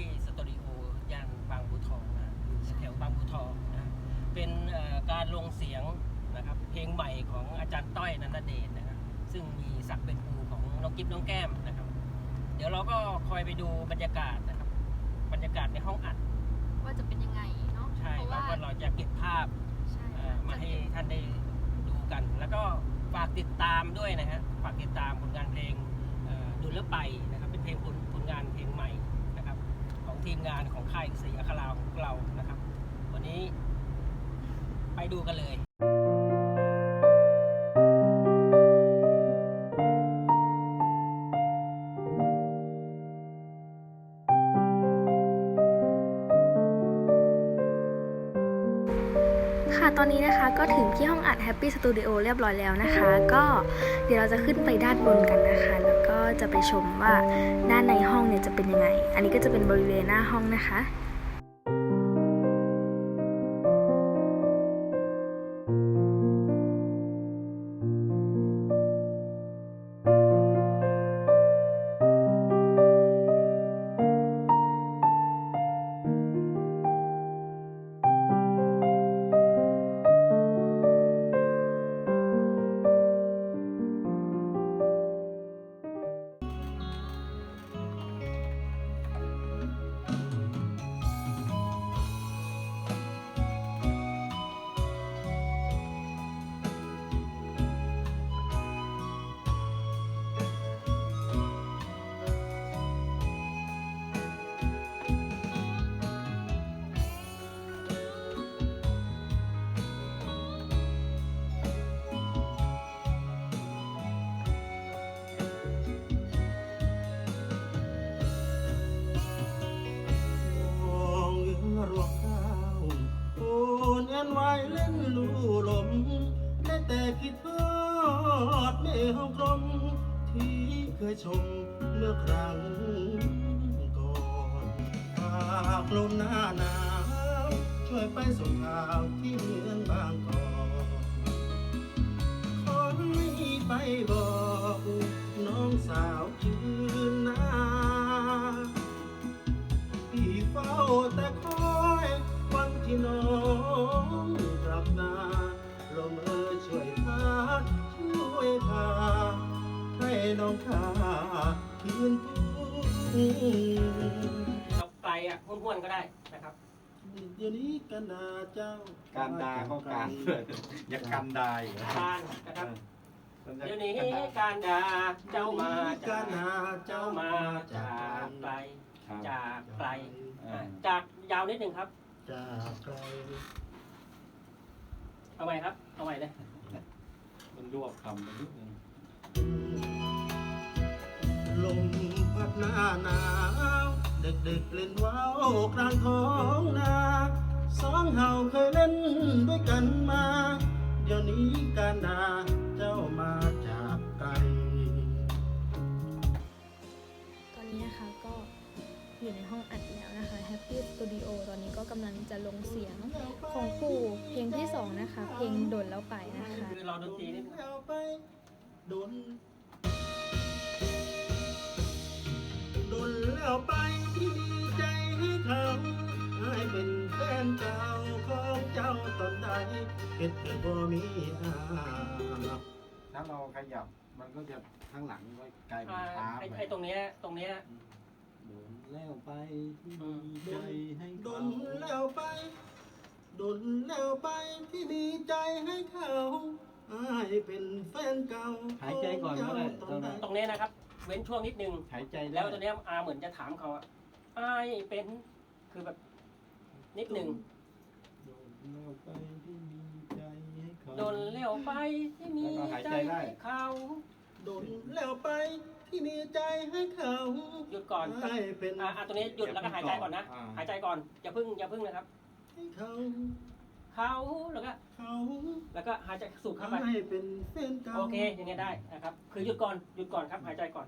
ห้อง Happy Studio ย่านบางบัวทองนะอยู่แถวบางบัวทองนะเป็นเอ่อการลงเสียงนะครับเพลงใหม่ของอาจารย์ต้อยนันทเดชนะครับซึ่งมีศักดิ์เป็นครูของน้องกิ๊บน้องแก้มนะครับ เดี๋ยวเราก็คอยไปดูบรรยากาศนะครับ บรรยากาศในห้องอัด ว่าจะเป็นยังไงเนาะใช่เพราะแล้วว่าก็เราจะเก็บภาพใช่เอ่อมาให้ท่านได้ดูกัน แล้วก็ฝากติดตามด้วยนะฮะฝากติดตามผลงานเพลงเอ่อดูแลวไปนะครับเป็นเพลงผลผลงานเพลงใหม่นะครับของ ทีมงานของค่ายสีอัคราของเรานะครับ วันนี้ไปดูกันเลยค่ะ ตอนนี้นะคะก็ถึงที่ห้องอัด Happy Studio เรียบร้อยแล้วนะคะ ก็เดี๋ยวเราจะขึ้นไปด้านบนกันนะคะแล้ว จะไปชมว่าด้านในห้องเนี่ยจะเป็นยังไง อันนี้ก็จะเป็นบริเวณหน้าห้องนะคะ เล่นลู่ลมได้แต่คิดทอดแม่ห้องกลม ที่เคยชมเมื่อครั้งก่อนฝากลมหน้าหนาวช่วยไปส่งข่าวที่เมือง เราไกลอะห้วนๆก็ได้นะครับ เดี๋ยวนี้กันดาเจ้าการดาก็การอย่ากันดาอีกนะการนะครับมันจะเดี๋ยวนี้การดาเจ้ามากัจานกดาเจ้าเจ้ามามาจากไกลครับจากไกลอ่าจากยาวนิดหนึ่งครับ จากไกลเอาใหม่ครับ เอาใหม่เลยมันรวบคำไปนิดนึงลมพัด หน้าหนาวเด็กๆเล่นว่าวกลางท้องนาสองเฮาเคยเล่นด้วยกันมา เดี๋ยวนี้การดาเจ้ามาจากไกล ตอนนี้นะคะก็อยู่ในห้องอัดแล้วนะคะ Happy Studio ตอนนี้ก็กำลังจะลงเสียงของปู่เพลงที่สองนะคะ เพลงโดนแล้วไปนะคะ คือรอดนตรีนิดนึงแล้วไปโดน ตอนใดเหตุเกิดบ่มีอาถ้าเราขยับมันก็จะข้างหลังก็กลายเป็นอ่าช้าไอ้ไปไอ้ตรงเนี้ยตรงเนี้ย โดนแล้วไปที่มีใจให้โดเขานแล้วไป โดนแล้วไปที่มีใจให้เขาให้เป็นแฟนเก่าหายใจก่อนก็ได้ขตอรงงนั้นเจ้าตรงเนี้ยนะครับ เว้นช่วงนิดนึง หายใจแล้วตัวเนี้ยอาเหมือนจะถามเขาอะอายเป็นคือแบบนิดหนึ่ง โดนแล้วไปที่มีใจให้เขา โดนเลี้ยวไปที่มีแล้วก็หายใจใจได้ให้เขาโดนแล้วไปที่มีใจให้เขาหยุดก่อนให้เป็นอ่าอ่าตรงนี้หยุดแล้วก็หายใจก่อนนะอ่าหายใจก่อนอย่าพึ่งอย่าพึ่งนะครับให้เขาเขาแล้วก็เขาแล้วก็หายใจสูดเข้าไปให้เป็นแฟนเก่าโอเคอย่างเงี้ยได้นะครับ คือหยุดก่อนหยุดก่อนครับ หายใจก่อน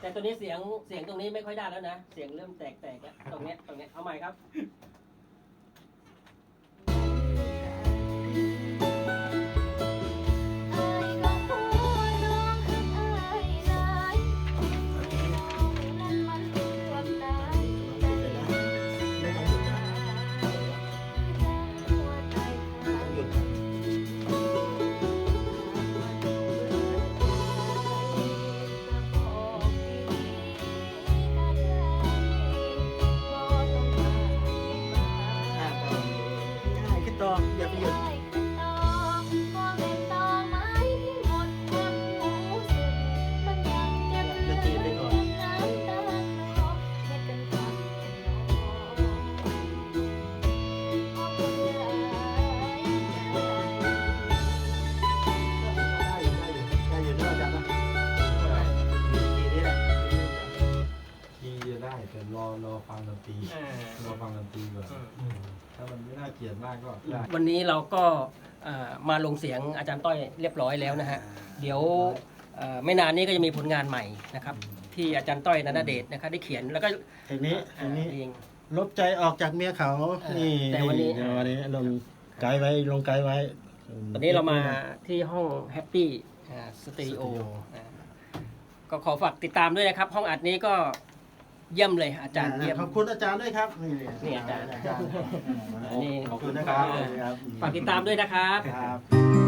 แต่ตัวนี้เสียงเสียงตรงนี้ไม่ค่อยได้แล้วนะ เสียงเริ่มแตกแตกแล้วตรงเนี้ยตรงเนี้ยเอาใหม่ครับ ไม่น่าเกลียดมากก็ได้ วันนี้เราก็เอ่อมาลงเสียงอาจารย์ต้อยเรียบร้อยแล้วนะฮะ เดี๋ยวเอ่อไม่นานนี้ก็จะมีผลงานใหม่นะครับ ที่อาจารย์ต้อยนันทเดชนะครับได้เขียนแล้วก็เพลงนี้เพลงนี้ เอง ลบใจออกจากเมียเขาเออนี่แต่วันนี้ เดี๋ยวันนี้ลงไกด์ไว้ลงไกด์ไว้ วันนี้เรามาที่ห้องแฮปปี้สตูดิโอก็ขอฝากติดตามด้วยนะครับ ห้องอัดนี้ก็ เยี่ยมเลยอาจารย์เยี่ยม ขอบคุณอาจารย์ด้วยครับนี่นี่อาจารย์อาจารย์นี่ขอบคุณนะครับฝากติดตามด้วยนะครับ ครับ